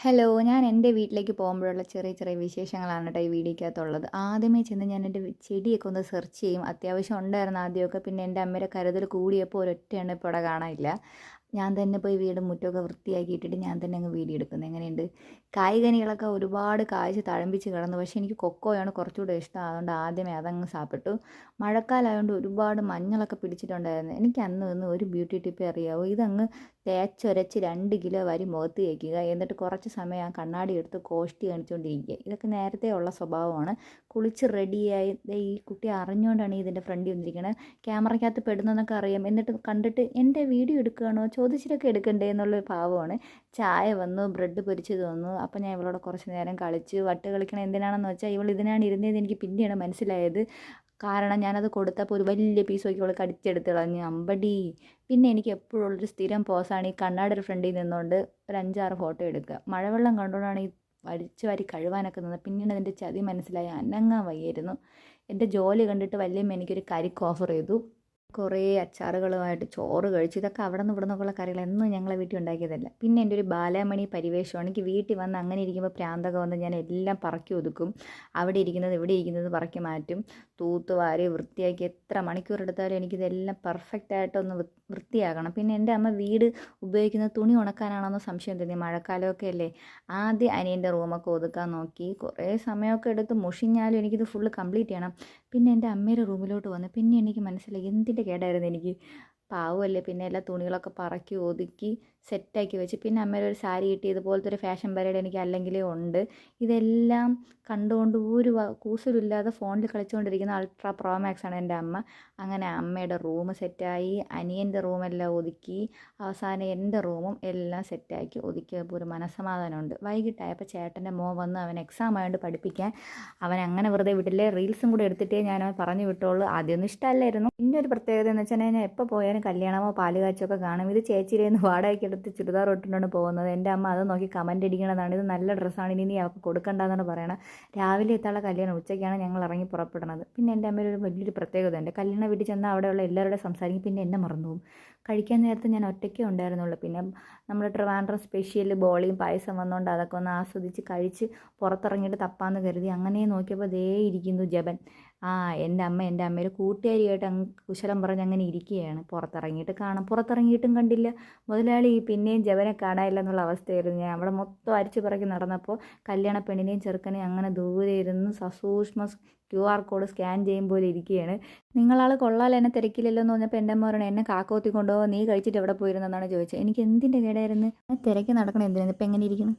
Hello ഞാൻ എന്റെ വീട്ടിലേക്ക് പോകുമ്പോഴുള്ള ചെറിയ ചെറിയ വിശേഷങ്ങളാണ് കേട്ടോ ഈ വീഡിയോക്കകത്തുള്ളത്. ആദ്യമേ ചെന്ന് ഞാൻ എന്റെ ചെടിയൊക്കെ ഒന്ന് സെർച്ച് ചെയ്യും. അത്യാവശ്യം ഉണ്ടായിരുന്നു ആദ്യമൊക്കെ. പിന്നെ എന്റെ അമ്മയുടെ കരുതൽ കൂടിയപ്പോൾ ഒരൊറ്റ ഇവിടെ കാണാനില്ല. ഞാൻ തന്നെ പോയി വീട് മുറ്റമൊക്കെ വൃത്തിയാക്കിയിട്ടിട്ട് ഞാൻ തന്നെ അങ്ങ് വീഡിയോ എടുക്കുന്നത് എങ്ങനെയുണ്ട്? കായ്കനികളൊക്കെ ഒരുപാട് കാഴ്ച തഴമ്പിച്ച് കിടന്നു. പക്ഷേ എനിക്ക് കൊക്കോയാണ് കുറച്ചുകൂടെ ഇഷ്ടം. അതുകൊണ്ട് ആദ്യമേ അതങ്ങ് സാപ്പിട്ടു. മഴക്കാലമായതുകൊണ്ട് ഒരുപാട് മഞ്ഞളൊക്കെ പിടിച്ചിട്ടുണ്ടായിരുന്നു. എനിക്ക് അന്ന് നിന്ന് ഒരു ബ്യൂട്ടി ടിപ്പ് അറിയാവൂ. ഇതങ്ങ് തേച്ചൊരച്ച് രണ്ട് കിലോ വരി മുഖത്ത് വയ്ക്കുക എന്നിട്ട് കുറച്ച് സമയം ആ കണ്ണാടി എടുത്ത് കോഷ്ടി കാണിച്ചുകൊണ്ടിരിക്കുക ഇതൊക്കെ നേരത്തെ ഉള്ള സ്വഭാവമാണ്. കുളിച്ച് റെഡിയായി. ഈ കുട്ടി അറിഞ്ഞുകൊണ്ടാണ് ഇതിന്റെ ഫ്രണ്ടിൽ വന്നിരിക്കുന്നത് ക്യാമറയ്ക്കകത്ത് പെടുന്നതെന്നൊക്കെ അറിയാം. എന്നിട്ട് കണ്ടിട്ട് എന്റെ വീഡിയോ എടുക്കുകയാണോ ചോദിച്ചിട്ടൊക്കെ എടുക്കണ്ടേ എന്നുള്ളൊരു ഭാവമാണ് ചായ വന്നു ബ്രെഡ് പൊരിച്ചത് വന്നു. അപ്പോൾ ഞാൻ ഇവളോട് കുറച്ച് നേരം കളിച്ച്. വട്ട് കളിക്കണം എന്തിനാണെന്ന് വെച്ചാൽ ഇവൾ ഇതിനാണ് ഇരുന്നത് എനിക്ക് പിന്നെയാണ് മനസ്സിലായത്. കാരണം ഞാനത് കൊടുത്തപ്പോൾ ഒരു വലിയ പീസ് നോക്കി അവൾ കടിച്ചെടുത്ത് കളഞ്ഞ്. അമ്പടി. പിന്നെ എനിക്ക് എപ്പോഴും ഉള്ളൊരു സ്ഥിരം പോസാണ് ഈ കണ്ണാടൊരു ഫ്രണ്ടിൽ നിന്നുകൊണ്ട് ഒരു അഞ്ചാറ് ഫോട്ടോ എടുക്കുക. മഴവെള്ളം കണ്ടുകൊണ്ടാണ് ഈ വലിച്ചു വാരി കഴുവാനൊക്കെ നിന്നത്. പിന്നീട് അതിന്റെ ചതി മനസ്സിലായി. അനങ്ങാൻ വയ്യായിരുന്നു. എന്റെ ജോലി കണ്ടിട്ട് വല്യമ്മ എനിക്കൊരു കരിക്ക് ഓഫർ ചെയ്തു. കുറേ അച്ചാറുകളുമായിട്ട് ചോറ് കഴിച്ചു ഇതൊക്കെ അവിടെ നിന്ന് ഇവിടെ നിന്നൊക്കെയുള്ള കറികൾ എന്നും ഞങ്ങളെ വീട്ടിൽ ഉണ്ടാക്കിയതല്ല. പിന്നെ എന്റെ ഒരു ബാലാമണി പരിവേഷമാണ്. എനിക്ക് വീട്ടിൽ വന്ന് അങ്ങനെ ഇരിക്കുമ്പോൾ പ്രാന്തൊക്കെ വന്ന് ഞാൻ എല്ലാം പറക്കി ഒതുക്കും. അവിടെ ഇരിക്കുന്നത് ഇവിടെ ഇരിക്കുന്നത് പറക്കി മാറ്റും. തൂത്ത് വാരി വൃത്തിയാക്കി എത്ര മണിക്കൂർ എടുത്താലും എനിക്കിതെല്ലാം പെർഫെക്റ്റ് ആയിട്ടൊന്ന് വൃത്തിയാക്കണം പിന്നെ എന്റെ അമ്മ വീട് ഉപയോഗിക്കുന്ന തുണി ഉണക്കാനാണെന്നോ സംശയം തോന്നി മഴക്കാലമൊക്കെ അല്ലേ? ആദ്യം അനിയന്റെ റൂമൊക്കെ ഒതുക്കാൻ നോക്കി. കുറേ സമയമൊക്കെ എടുത്ത് മുഷിഞ്ഞാലും എനിക്കിത് ഫുള്ള് കംപ്ലീറ്റ് ചെയ്യണം. പിന്നെ എന്റെ അമ്മയുടെ റൂമിലോട്ട് വന്ന് പിന്നെ എനിക്ക് മനസ്സിലായി എന്തിന്റെ കേടായിരുന്നു എനിക്ക്. പാവമല്ലേ പിന്നെ എല്ലാ തുണികളൊക്കെ പറക്കി ഒതുക്കി സെറ്റാക്കി വെച്ച്. പിന്നെ അമ്മയുടെ ഒരു സാരി കിട്ടി ഇതുപോലത്തെ ഒരു ഫാഷൻ പരേഡ് എനിക്ക് അല്ലെങ്കിലേ ഉണ്ട്. ഇതെല്ലാം കണ്ടുകൊണ്ട് ഒരു കൂസലില്ലാതെ ഫോണിൽ കളിച്ചുകൊണ്ടിരിക്കുന്ന അൾട്രാ പ്രോ മാക്സ് ആണ് എന്റെ അമ്മ. അങ്ങനെ അമ്മയുടെ റൂം സെറ്റായി അനിയന്റെ റൂമെല്ലാം ഒതുക്കി അവസാനം എന്റെ റൂമും എല്ലാം സെറ്റാക്കി ഒതുക്കിയപ്പോൾ ഒരു മനസ്സമാധാനമുണ്ട്. വൈകിട്ടായപ്പോൾ ചേട്ടന്റെ മോൻ വന്ന് അവൻ എക്സാം ആയതുകൊണ്ട് പഠിപ്പിക്കാൻ. അവൻ അങ്ങനെ വെറുതെ വിട്ടില്ലേ റീൽസും കൂടെ എടുത്തിട്ടേ ഞാൻ പറഞ്ഞു വിട്ടോളൂ. ആദ്യമൊന്നും ഇഷ്ടമല്ലായിരുന്നു. പിന്നെ ഒരു പ്രത്യേകത എന്ന് വെച്ചാൽ ഞാൻ എപ്പോൾ പോയാലും കല്യാണമോ പാലുകാച്ചൊക്കെ കാണും. ഇത് ചേച്ചിരേന്ന് നിന്ന് വാടകയ്ക്ക് എടുത്ത് ചുരിദാർ ഇട്ടുകൊണ്ടാണ് പോകുന്നത്. എന്റെ അമ്മ അത് നോക്കി കമന്റ് അടിക്കണതാണ്. ഇത് നല്ല ഡ്രസ്സാണ് ഇനി നീ അവൾക്ക് കൊടുക്കണ്ടെന്നാണ് പറയണത് രാവിലെ എത്താനുള്ള കല്യാണം ഉച്ചയ്ക്കാണ് ഞങ്ങൾ ഇറങ്ങി പുറപ്പെടുന്നത്. പിന്നെ എന്റെ അമ്മയിൽ ഒരു വലിയൊരു പ്രത്യേകത ഉണ്ട് കല്യാണ വീട്ടിൽ ചെന്നാൽ അവിടെയുള്ള എല്ലാവരുടെ സംസാരിക്കും. പിന്നെ എന്നെ മറന്നു പോകും കഴിക്കാൻ നേരത്തെ ഞാൻ ഒറ്റയ്ക്കേ ഉണ്ടായിരുന്നുള്ളൂ. പിന്നെ നമ്മൾ ട്രിവാൻഡ്രം സ്പെഷ്യൽ ബോളിയും പായസം വന്നുകൊണ്ട് അതൊക്കെ ഒന്ന് ആസ്വദിച്ച് കഴിച്ച് പുറത്തിറങ്ങിയിട്ട് തപ്പാന്ന് കരുതി അങ്ങനെ നോക്കിയപ്പോൾ ദേ ഇരിക്കുന്നു ജപൻ ആ എന്റെ അമ്മ എന്റെ അമ്മയുടെ കൂട്ടുകാരിയായിട്ട് അങ്ങ് കുശലം പറഞ്ഞ് അങ്ങനെ ഇരിക്കുകയാണ്. പുറത്തിറങ്ങിയിട്ട് കാണാം. പുറത്തിറങ്ങിയിട്ടും കണ്ടില്ല. മുതലാളി പിന്നെയും ജവനെ കാണാനില്ല എന്നുള്ള അവസ്ഥയായിരുന്നു. ഞാൻ അവിടെ മൊത്തം അരിച്ചു പറക്കി നടന്നപ്പോൾ കല്യാണ പെണ്ണിനെയും ചെറുക്കനെയും അങ്ങനെ ദൂരെ ഇരുന്ന് സസൂക്ഷ്മ ക്യു ആർ കോഡ് സ്കാൻ ചെയ്യുമ്പോൾ ഇരിക്കുകയാണ്. നിങ്ങളാൾ കൊള്ളാൽ എന്നെ തിരക്കില്ലല്ലോ എന്ന് പറഞ്ഞപ്പോൾ എന്റെ അമ്മ പറഞ്ഞു എന്നെ കാക്കോത്തി കൊണ്ടുപോകുക നീ കഴിച്ചിട്ട് എവിടെ പോയിരുന്നെന്നാണ് ചോദിച്ചത്. എനിക്ക് എന്തിന്റെ കേടായിരുന്നു? തിരക്കി നടക്കണം എന്തിനാണ് ഇപ്പം എങ്ങനെ ഇരിക്കണം